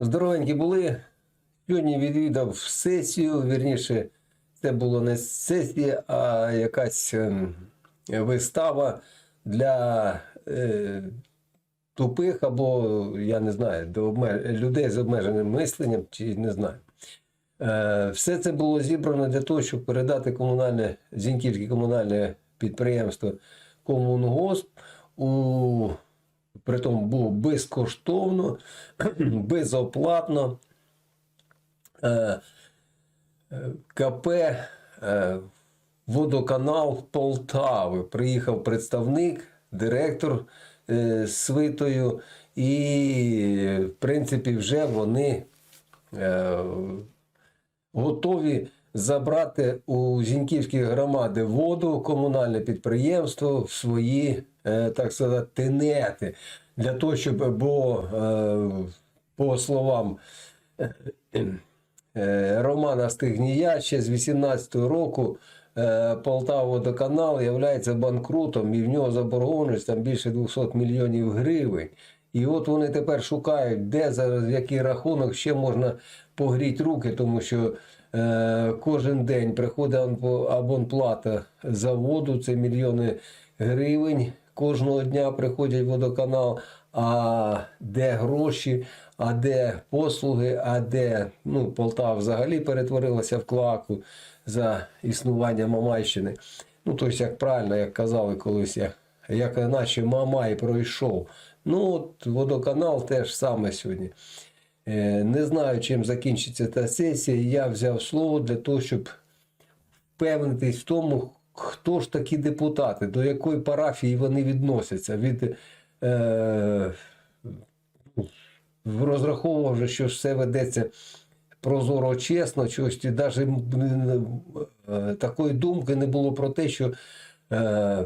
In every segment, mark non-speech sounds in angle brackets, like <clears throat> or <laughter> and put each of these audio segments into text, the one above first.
Здоровенькі були. Сьогодні відвідав сесію. Вірніше, це було не сесія, а якась ем, вистава для е, тупих або, я не знаю, до обме- людей з обмеженим мисленням, чи не знаю. Е, Все це було зібрано для того, щоб передати комунальне Зіньківське комунальне підприємство Комунгосп у притом було безкоштовно, <clears throat> безоплатно. Е, е, КП е, Водоканал Полтави. Приїхав представник, директор з свитою, і, в принципі, вже вони готові забрати у Зіньківській громади воду, комунальне підприємство в свої, так сказати, тенети. Для того, щоб, бо, е, по словам е, е, Романа Стигнія, ще з 18-го року е, Полтава водоканал є банкрутом, і в нього заборгованість там більше 200 мільйонів гривень. І от вони тепер шукають, де зараз, який рахунок ще можна погріти руки, тому що е, кожен день приходить абон- абонплата за воду, це мільйони гривень. Кожного дня приходять в водоканал. А де гроші, а де послуги, а де ну, Полтава взагалі перетворилася в клаку за існування Мамайщини. Ну, тобто, як правильно, як казали колись, як, як наче Мамай пройшов. Ну, от водоканал теж саме сьогодні. Е, Не знаю, чим закінчиться та сесія. Я взяв слово для того, щоб впевнитись в тому, хто ж такі депутати, до якої парафії вони відносяться. Від, е, розраховував, вже, що все ведеться прозоро чесно, чогось навіть е, такої думки не було про те, що е,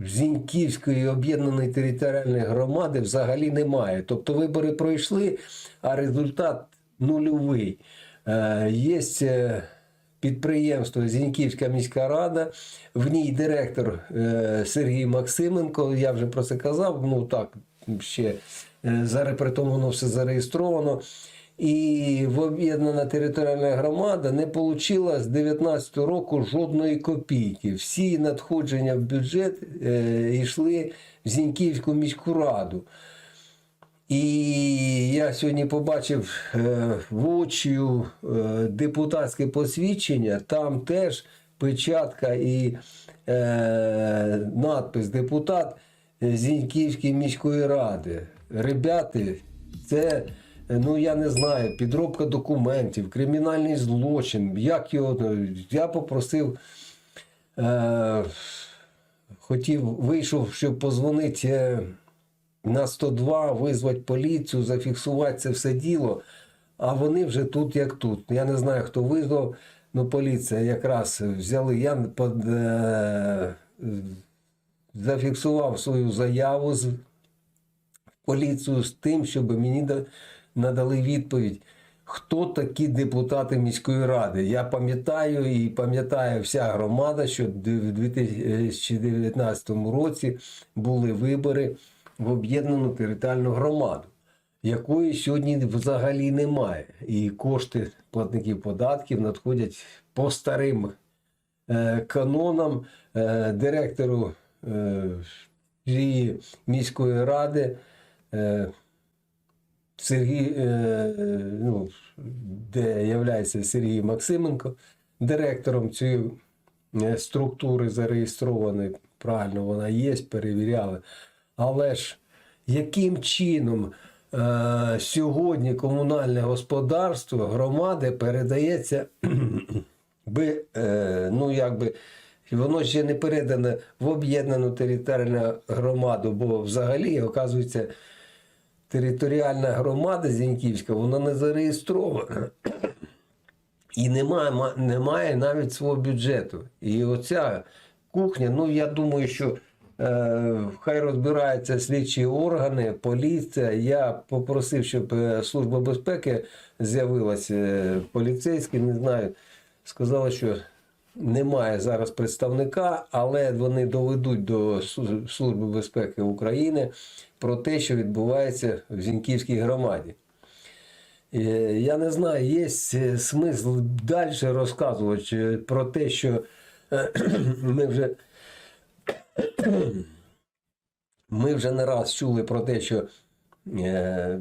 Зіньківської об'єднаної територіальної громади взагалі немає. Тобто вибори пройшли, а результат нульовий. Е, Є підприємство Зіньківська міська рада, в ній директор е, Сергій Максименко. Я вже про це казав. Ну так, ще е, тому воно все зареєстровано. І в об'єднана територіальна громада не отримала з 2019 року жодної копійки. Всі надходження в бюджет е, йшли в Зіньківську міську раду. І я сьогодні побачив е, вочію е, депутатське посвідчення, там теж печатка і е, надпис депутат Зіньківської міської ради. Ребята, це, ну я не знаю, підробка документів, кримінальний злочин. Як його, я попросив. Хотів, вийшов, щоб позвонити на 102, визвати поліцію, зафіксувати це все діло. А вони вже тут, як тут. Я не знаю, хто визвав, але поліція якраз взяли. Я под, е, зафіксував свою заяву з поліцію з тим, щоб мені надали відповідь. Хто такі депутати міської ради? Я пам'ятаю і пам'ятає вся громада, що в 2019 році були вибори в об'єднану територіальну громаду, якої сьогодні взагалі немає. І кошти платників податків надходять по старим е, канонам е, директору е, міської ради. Сергій, ну, де є Сергій Максименко, директором цієї структури зареєстрованої, правильно вона є, перевіряли. Але ж яким чином е, сьогодні комунальне господарство громади передається, <clears throat> би, е, ну якби. Воно ще не передане в об'єднану територіальну громаду, бо взагалі, оказується, територіальна громада Зіньківська, вона не зареєстрована. І немає, ма- немає навіть свого бюджету. І оця кухня, ну я думаю, що хай розбираються слідчі органи, поліція. Я попросив, щоб е, Служба безпеки з'явилася, е, поліцейські, не знаю, сказали, що немає зараз представника, але вони доведуть до Служби безпеки України про те, що відбувається в Зіньківській громаді. Е, Я не знаю, є е, смисл далі розказувати е, про те, що е, <clears throat> ми вже ми вже не раз чули про те, що е,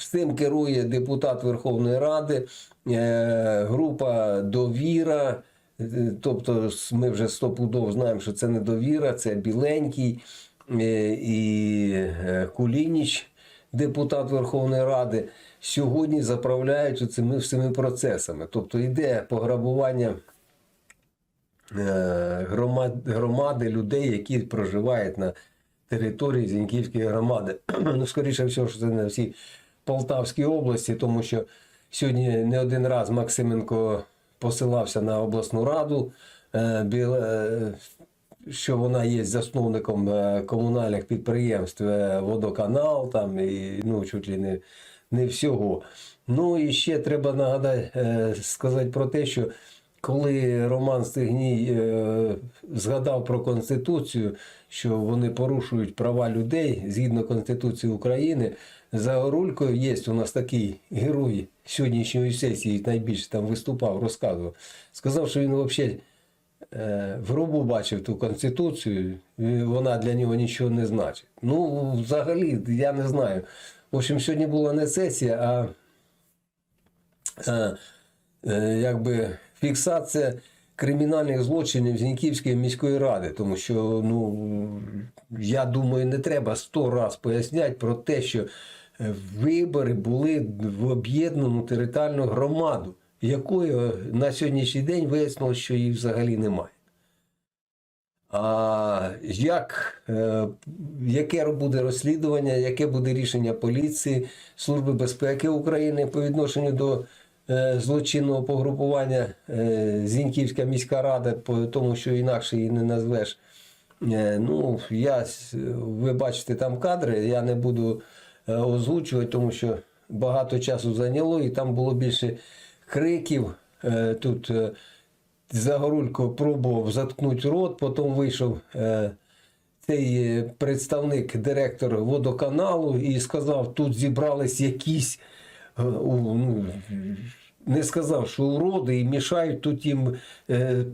Всім керує депутат Верховної Ради, е, група довіра. Е, Тобто ми вже стопудов знаємо, що це не довіра, це біленький е, і е, Кулініч, депутат Верховної Ради. Сьогодні заправляють цими всіми процесами. Тобто йде пограбування громади людей, які проживають на території Зіньківської громади. <clears throat> Ну, скоріше всього, що це не всі Полтавській області, тому що сьогодні не один раз Максименко посилався на обласну раду, е, е, що вона є засновником е, комунальних підприємств е, водоканал там і ну, чуть ли не, не всього. Ну і ще треба нагадати, е, сказати про те, що коли Роман Стегній е, згадав про Конституцію, що вони порушують права людей згідно Конституції України, за Орулькою є у нас такий герой сьогоднішньої сесії, найбільше там виступав, розказував. Сказав, що він взагалі е, в гробу бачив ту Конституцію, вона для нього нічого не значить. Ну, взагалі, я не знаю. В общем, сьогодні була не сесія, а е, е, якби фіксація кримінальних злочинів Зіньківської міської ради, тому що ну я думаю, не треба сто раз поясняти про те, що е, вибори були в об'єднану територіальну громаду, якої на сьогоднішній день вияснилось, що її взагалі немає. А як, е, яке буде розслідування, яке буде рішення поліції, Служби безпеки України по відношенню до е, злочинного погрупування е, Зіньківська міська рада, тому що інакше її не назвеш. Е, Ну, я, ви бачите там кадри, я не буду е, озвучувати, тому що багато часу зайняло, і там було більше криків. Е, Тут е, Загорулько пробував заткнути рот, потім вийшов е, цей е, представник, директор водоканалу, і сказав, тут зібрались якісь. Е, ну, не сказав, що уроди і мішають тут їм е,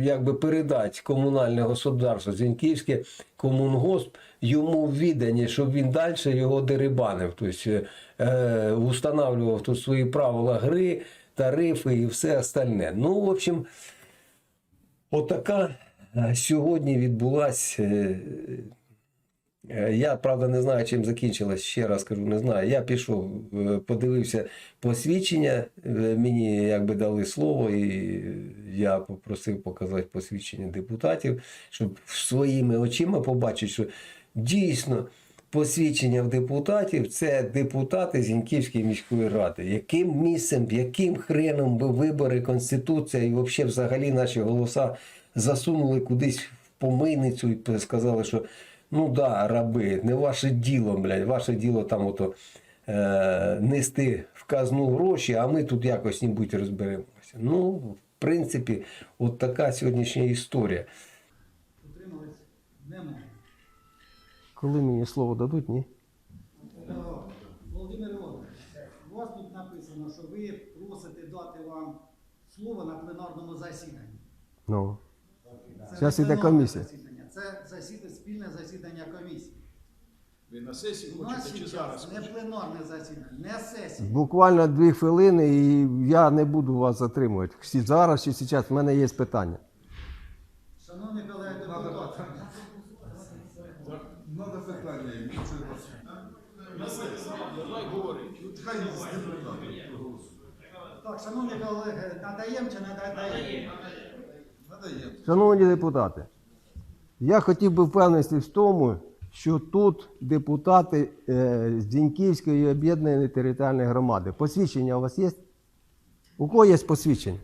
якби передати комунальне господарство Зіньківське комунгосп йому в віддані, щоб він далі його дерибанив. Тобто е, устанавливав тут свої правила гри, тарифи і все остальне. Ну, в общем, отака е, сьогодні відбулася. Е, Я правда не знаю, чим закінчилось. Ще раз кажу, не знаю. Я пішов, е, подивився посвідчення. е, Мені якби дали слово, і я попросив показати посвідчення депутатів, щоб своїми очима побачити, що дійсно посвідчення в депутатів це депутати Зіньківської міської ради. Яким місцем, яким хреном би вибори, конституція і взагалі наші голоса засунули кудись в помийницю і сказали, що ну да, раби, не ваше діло, блядь, ваше діло там ото е, нести в казну гроші, а ми тут якось небудь розберемося. Ну, в принципі, от така сьогоднішня історія. Утримались? Немає. Коли мені слово дадуть, ні? Е, Володимир Іванович, у вас тут написано, що ви просите дати вам слово на пленарному засіданні. Ну. Це Зараз іде пленарне комісія. засідання, Це засідання, спільне засідання комісії. Ви на сесії У нас хочете чи зараз? зараз не пленарне засідання, не сесія. Буквально дві хвилини, і я не буду вас затримувати. Всі зараз чи зараз в мене є питання. Шановні колеги депутати, Надо питання, їм, це вас- На сесії. Давай говорить. Хай з так, шановні колеги, надаємо чи не надаємо? Надаємо. Шановні депутати, я хотів би впевненості в тому, що тут депутати е, з Дзіньківської об'єднаної територіальної громади. Посвідчення у вас є? У кого є посвідчення?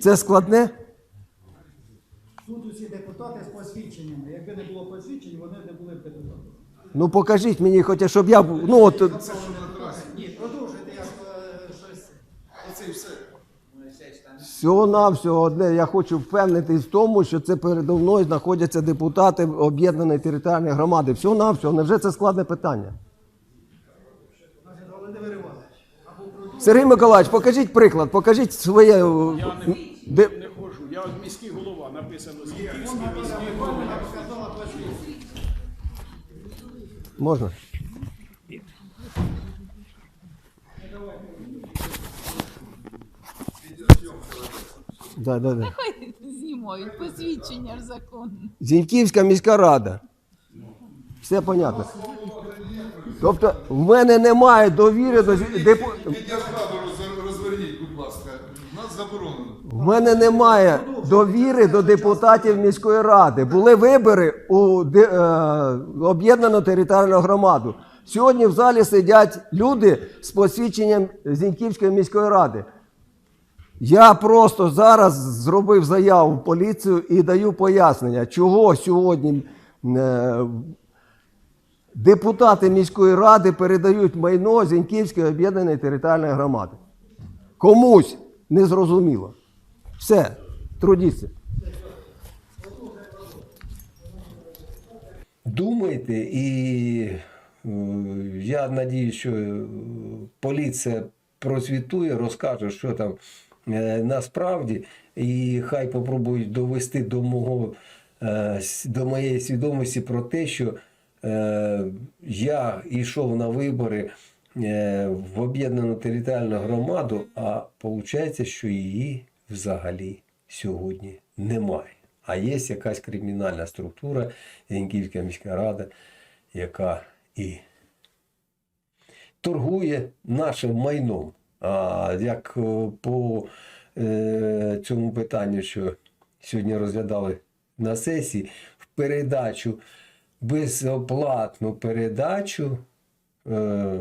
Це складне? Тут усі депутати з посвідченнями. Якби не було посвідчень, вони не були б депутатами. Ну покажіть мені, хоча щоб я був. Ну от Ні, продовжуйте, як е, щось. Оце і все. Всього навсього одне, я хочу впевнитись в тому, що це передо мною знаходяться депутати об'єднаної територіальної громади. Всього навсього, невже це складне питання? Сергій Миколаївич, покажіть приклад, покажіть своє. е, Я не, де- не ходжу. Я от міський голова, написано Вона міський голова. Можна? Да, да, да. Хай знімають посвідчення ж законне. Зіньківська міська рада. Все понятно. Тобто, в мене немає довіри до зі-. Відеокамеру розверніть, будь ласка. Нас заборонено. В мене немає довіри до депутатів міської ради. Були вибори у де- е, об'єднану територіальну громаду. Сьогодні в залі сидять люди з посвідченням Зіньківської міської ради. Я просто зараз зробив заяву в поліцію і даю пояснення, чого сьогодні е, депутати міської ради передають майно Зіньківської об'єднаної територіальної громади. Комусь незрозуміло. Все, трудіться. думайте, і е, я надію, що поліція просвітує, розкаже, що там насправді, і хай попробують довести до мого е, до моєї свідомості про те, що е, я йшов на вибори е, в об'єднану територіальну громаду, а виходить, що її взагалі сьогодні немає. А є якась кримінальна структура, Янківська міська рада, яка і торгує нашим майном. А як е, по е, цьому питанню, що сьогодні розглядали на сесії, в передачу, безоплатну передачу е,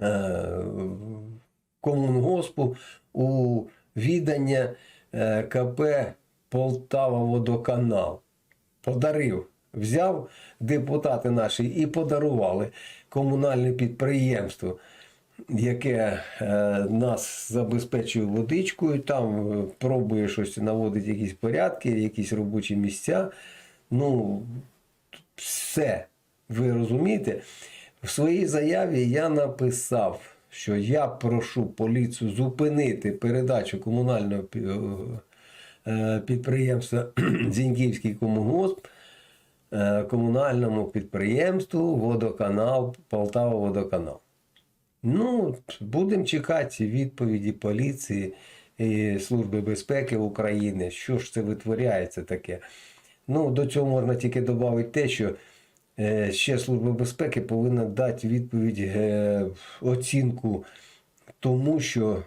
е, комунгоспу у відання е, КП Полтава Водоканал. Подарив, взяв депутати наші і подарували комунальне підприємство, яке е, нас забезпечує водичкою, там е, пробує щось наводити якісь порядки, якісь робочі місця. Ну, все. Ви розумієте? В своїй заяві я написав, що я прошу поліцію зупинити передачу комунального е, підприємства <clears throat> Зіньківський комунгосп комунальному підприємству Водоканал, Полтава Водоканал. Ну, будемо чекати відповіді поліції і Служби безпеки України, що ж це витворяється таке. Ну, до цього можна тільки додати те, що е, ще Служба безпеки повинна дати відповідь, е, оцінку тому, що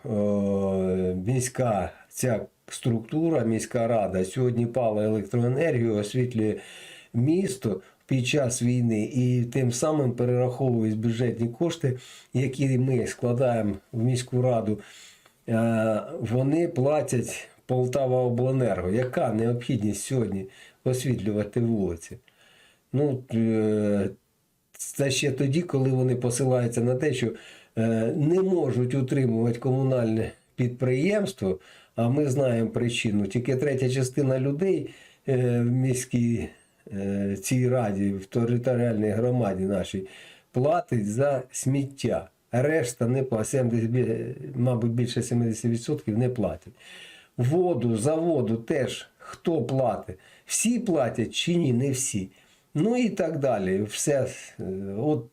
міська ця структура, міська рада сьогодні пала електроенергію, освітлює місто під час війни і тим самим перераховують бюджетні кошти, які ми складаємо в міську раду. Е, Вони платять Полтава Обленерго. Яка необхідність сьогодні освітлювати вулиці? Ну, е, це ще тоді, коли вони посилаються на те, що е, не можуть утримувати комунальне підприємство, а ми знаємо причину. Тільки третя частина людей в міській цій раді, в територіальній громаді нашій, платить за сміття. Решта не платить, 70, мабуть, більше 70% не платять. Воду, за воду теж хто платить? Всі платять чи ні? Не всі. Ну і так далі. Все, е, от,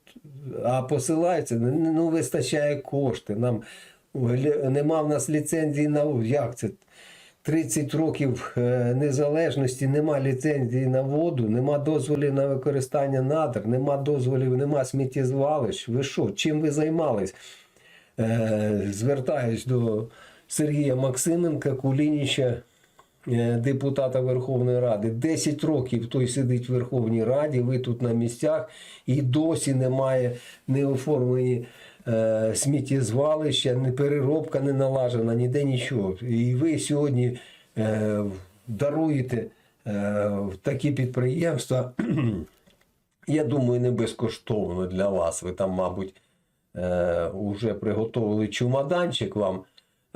а посилається, ну ну, вистачає кошти. Нам нема в нас ліцензії на як це? 30 років е, незалежності, нема ліцензії на воду, нема дозволів на використання надр, нема дозволів, нема сміттєзвалищ. Ви що, чим ви займались? Е, Звертаюсь до Сергія Максименка, Кулініча, е, депутата Верховної Ради. 10 років той сидить в Верховній Раді, ви тут на місцях, і досі немає не оформлені е, сміттєзвалища, не переробка не налажена, ніде нічого. І ви сьогодні е, даруєте е, такі підприємства. <clears throat> Я думаю, не безкоштовно для вас. Ви там, мабуть, е, вже приготували чумаданчик вам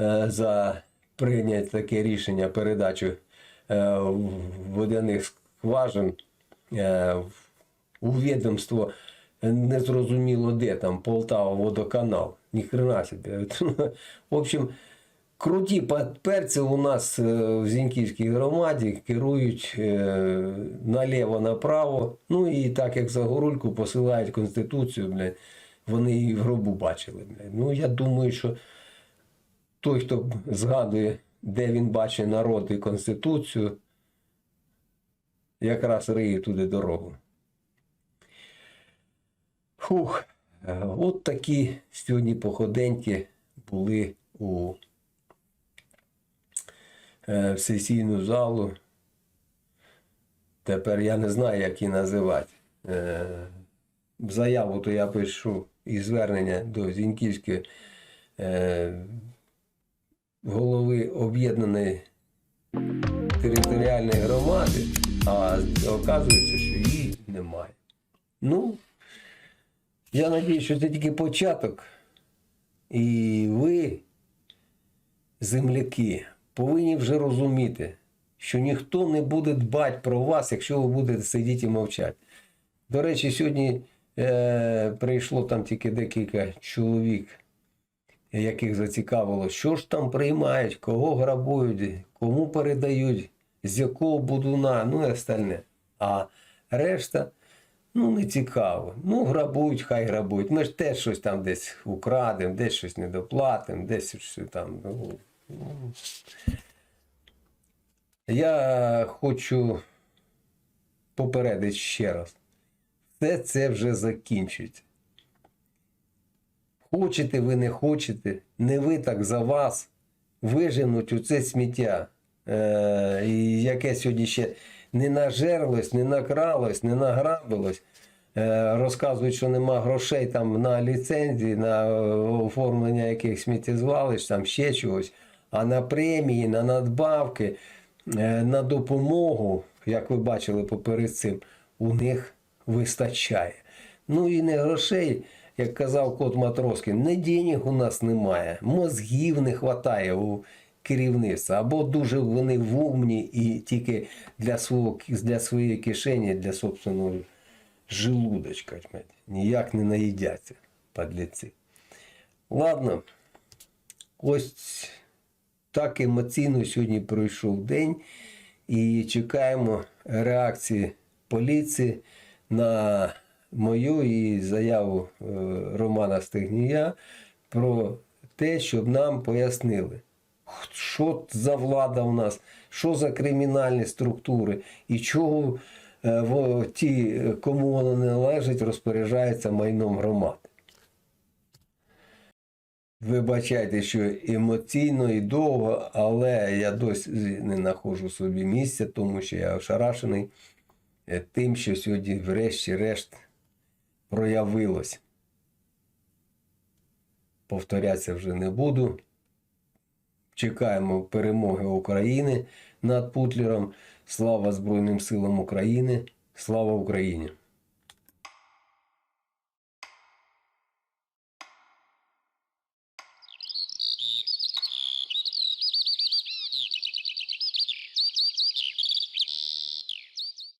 е, за прийняти таке рішення передачу е, водяних скважин е, у відомство незрозуміло де там Полтава водоканал. Ніхрена собі. В общем, круті перці у нас е, в Зіньківській громаді керують е, наліво-направо. Ну і так як за горульку посилають Конституцію, блядь, вони її в гробу бачили. Блядь. Ну я думаю, що той, хто згадує, де він бачить народ і Конституцію, якраз риє туди дорогу. Фух, е, от такі сьогодні походеньки були у е, в сесійну залу. Тепер я не знаю, як її називати. Е, Заяву то я пишу і звернення до Зіньківської голови об'єднаної територіальної громади, а оказується, що її немає. Ну, я сподіваюся, що це тільки початок. І ви, земляки, повинні вже розуміти, що ніхто не буде дбати про вас, якщо ви будете сидіти і мовчати. До речі, сьогодні е, прийшло там тільки декілька чоловік, яких зацікавило, що ж там приймають, кого грабують, кому передають, з якого будуна, ну і остальне. А решта ну не цікаво. Ну, грабують, хай грабують. Ми ж теж щось там десь украдемо, десь щось недоплатимо, десь щось там. Ну, ну. Я хочу попередити ще раз. Все це вже закінчується. Хочете ви, не хочете, не ви так за вас виженуть у це сміття, е, яке сьогодні ще не нажерлось, не накралось, не награбилось. Е, розказують, що нема грошей там на ліцензії, на е, оформлення якихось сміттєзвалищ, там ще чогось, а на премії, на надбавки, е, на допомогу, як ви бачили поперед цим, у них вистачає. Ну і не грошей, як казав кот Матроскін, не денег у нас немає, мозгів не вистачає керівництва. Або дуже вони вумні і тільки для, свого, для своєї кишені, для собственного желудочка. Ніяк не наїдяться подлеці. Ладно, ось так емоційно сьогодні пройшов день і чекаємо реакції поліції на мою і заяву е, Романа Стегнія про те, щоб нам пояснили, що за влада в нас, що за кримінальні структури і чого е, ті, кому воно не належить, розпоряджаються майном громади. Вибачайте, що емоційно і довго, але я досі не знаходжу собі місця, тому що я ошарашений е, тим, що сьогодні, врешті-решт, проявилось. Повторятися вже не буду. Чекаємо перемоги України над Путлером. Слава Збройним силам України. Слава Україні!